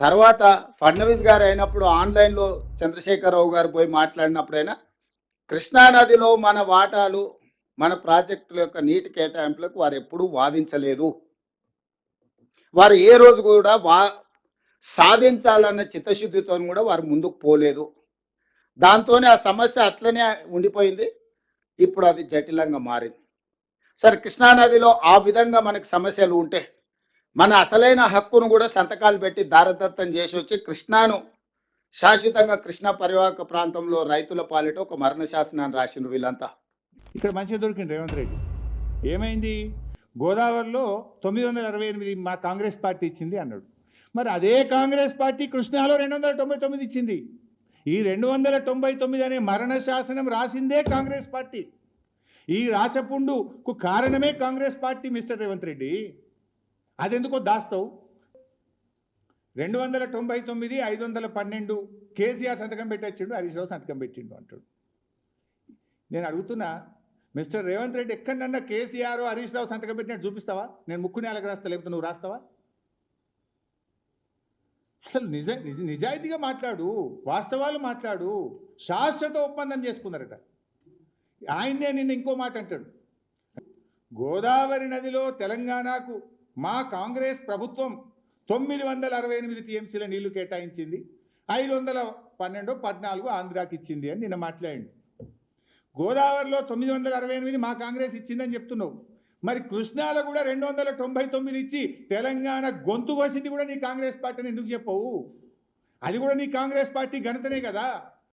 తర్వాత ఫడ్నవీస్ గారు అయినప్పుడు ఆన్లైన్లో చంద్రశేఖరరావు గారు పోయి మాట్లాడినప్పుడైనా కృష్ణానదిలో మన వాటాలు మన ప్రాజెక్టుల యొక్క నీటి కేటాయింపులకు వారు ఎప్పుడూ వాదించలేదు. వారు ఏ రోజు కూడా వా సాధించాలన్న చిత్తశుద్ధితో కూడా వారు ముందుకు పోలేదు. దాంతోనే ఆ సమస్య అట్లనే ఉండిపోయింది. ఇప్పుడు అది జటిలంగా మారింది. సరే కృష్ణానదిలో ఆ విధంగా మనకు సమస్యలు ఉంటే మన అసలైన హక్కును కూడా సంతకాలు పెట్టి దారదత్తం చేసి వచ్చి కృష్ణాను శాశ్వతంగా కృష్ణా పరివాహక ప్రాంతంలో రైతుల పాలిట ఒక మరణ శాసనాన్ని రాసిండ్రు వీళ్ళంతా. ఇక్కడ మంచిగా దొరికింది రేవంత్ రెడ్డి. ఏమైంది? గోదావరిలో తొమ్మిది వందల అరవై ఎనిమిది మా కాంగ్రెస్ పార్టీ ఇచ్చింది అన్నాడు. మరి అదే కాంగ్రెస్ పార్టీ కృష్ణాలో రెండు వందల తొంభై తొమ్మిది ఇచ్చింది. ఈ రెండు వందల తొంభై తొమ్మిది అనే మరణ శాసనం రాసిందే కాంగ్రెస్ పార్టీ. ఈ రాచపుండుకు కారణమే కాంగ్రెస్ పార్టీ మిస్టర్ రేవంత్ రెడ్డి. అదెందుకో దాస్తావు? రెండు వందల తొంభై తొమ్మిది ఐదు వందల పన్నెండు కేసీఆర్ సంతకం పెట్టొచ్చిండు హరీష్ రావు సంతకం పెట్టిండు అంటాడు. నేను అడుగుతున్నా మిస్టర్ రేవంత్ రెడ్డి ఎక్కడన్నా కేసీఆర్ హరీష్ రావు సంతకం పెట్టినట్టు చూపిస్తావా? నేను ముక్కు నేలకు రాస్తా లేకపోతే నువ్వు రాస్తావా? అసలు నిజ నిజ నిజాయితీగా మాట్లాడు వాస్తవాలు మాట్లాడు శాశ్వత ఒప్పందం చేసుకున్నారట. ఆయన్నే నిన్న ఇంకో మాట అంటాడు. గోదావరి నదిలో తెలంగాణకు మా కాంగ్రెస్ ప్రభుత్వం తొమ్మిది వందల అరవై ఎనిమిది టీఎంసీల నీళ్ళు కేటాయించింది ఐదు వందల పన్నెండు పద్నాలుగు ఆంధ్రాకి ఇచ్చింది అని నిన్న మాట్లాడండి. గోదావరిలో తొమ్మిది వందల అరవై ఎనిమిది మా కాంగ్రెస్ ఇచ్చిందని చెప్తున్నావు. మరి కృష్ణాలో కూడా రెండు వందల తొంభై తొమ్మిది ఇచ్చి తెలంగాణ గొంతు కోసింది కూడా నీ కాంగ్రెస్ పార్టీని ఎందుకు చెప్పవు? అది కూడా నీ కాంగ్రెస్ పార్టీ ఘనతనే కదా.